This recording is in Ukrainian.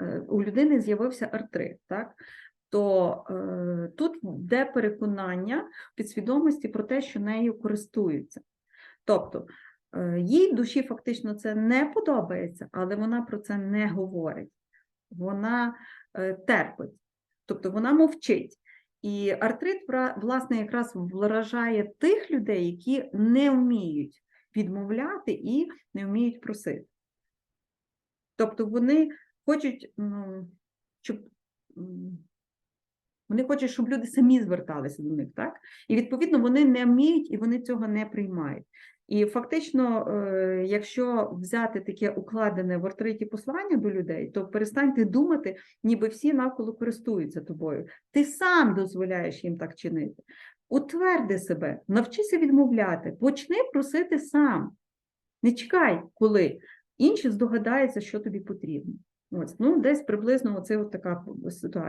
е, у людини з'явився артрит, так? То е, тут йде переконання підсвідомості про те, що нею користуються. Тобто е, їй душі фактично це не подобається, але вона про це не говорить. Вона е, терпить, тобто вона мовчить. І артрит, власне, якраз вражає тих людей, які не вміють відмовляти і не вміють просити. Тобто вони хочуть, ну, щоб вони хочуть, щоб люди самі зверталися до них, так? І відповідно вони не вміють і вони цього не приймають. І фактично, е, якщо взяти таке укладене в артриті послання до людей, то перестаньте думати, ніби всі навколо користуються тобою. Ти сам дозволяєш їм так чинити. Утверди себе, навчися відмовляти, почни просити сам. Не чекай, коли інші здогадаються, що тобі потрібно. Ось, ну, десь приблизно оце от така ситуація.